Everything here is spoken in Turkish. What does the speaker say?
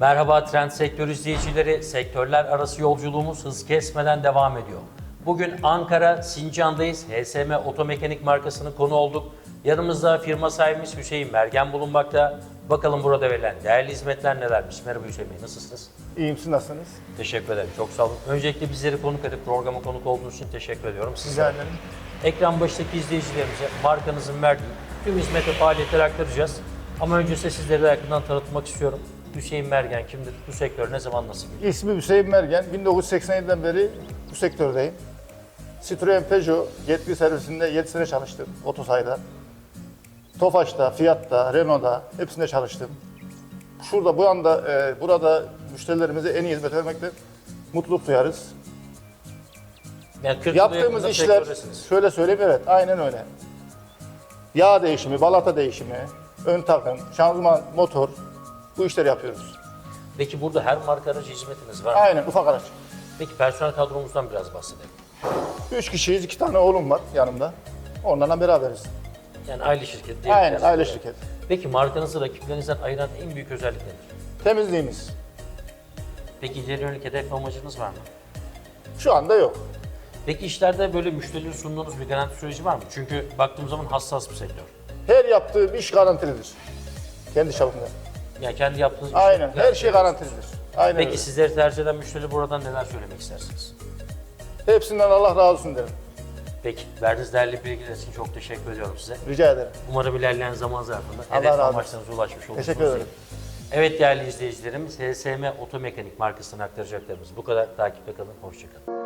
Merhaba Trend Sektör izleyicileri. Sektörler arası yolculuğumuz hız kesmeden devam ediyor. Bugün Ankara Sincan'dayız. HSM Otomekanik markasının konu olduk. Yanımızda firma sahibimiz Hüseyin Mergen bulunmakta. Bakalım burada verilen değerli hizmetler nelermiş? Merhaba Hüseyin Bey, nasılsınız? İyiyim siz nasılsınız? Teşekkür ederim, çok sağ olun. Öncelikle bizleri konuk edip programa konuk olduğunuz için teşekkür ediyorum. Ederim. ekran başındaki izleyicilerimize markanızın verdiği tüm hizmet ve faaliyetleri aktaracağız. Ama öncesinde sizleri de yakından tanıtmak istiyorum. Hüseyin Mergen kimdir? Bu sektör ne zaman nasıl girdi? İsmi Hüseyin Mergen. 1987'den beri bu sektördeyim. Citroen Peugeot yetkili servisinde 7 sene çalıştım Otosay'da. Tofaş'ta, Fiat'ta, Renault'da hepsinde çalıştım. Şurada bu anda e, burada müşterilerimize en iyi hizmet vermekte mutluluk duyarız. Yani 40 yıla Yaptığımız işler sektördesiniz. şöyle söyleyeyim evet aynen öyle. Yağ değişimi, balata değişimi, ön takım, şanzıman, motor bu işleri yapıyoruz. Peki burada her marka aracı hizmetiniz var mı? Aynen ufak araç. Peki personel kadromuzdan biraz bahsedelim. Üç kişiyiz, iki tane oğlum var yanımda. Onlarla beraberiz. Yani aile şirketi mi? Aynen, aile şirket. Peki markanızı rakiplerinizden ayıran en büyük özellik nedir? Temizliğimiz. Peki ileri yönelik hedef ve amacınız var mı? Şu anda yok. Peki işlerde böyle müşterilere sunduğunuz bir garanti süreci var mı? Çünkü baktığım zaman hassas bir sektör. Her yaptığı iş garantilidir. Kendi çapında. Yani kendi yaptığınız işe Aynen, her şey garantilidir. Aynen Peki öyle. sizleri tercih eden müşteri buradan neler söylemek istersiniz? Hepsinden Allah razı olsun derim. Peki verdiğiniz değerli bilgiler için çok teşekkür ediyorum size. Rica ederim. Umarım ilerleyen zaman zarfında Allah hedef razı olsun. amaçlarınıza ulaşmış olursunuz. Teşekkür ederim. Evet değerli izleyicilerimiz, HSM Otomekanik markasından aktaracaklarımız bu kadar. Takipte kalın, hoşçakalın.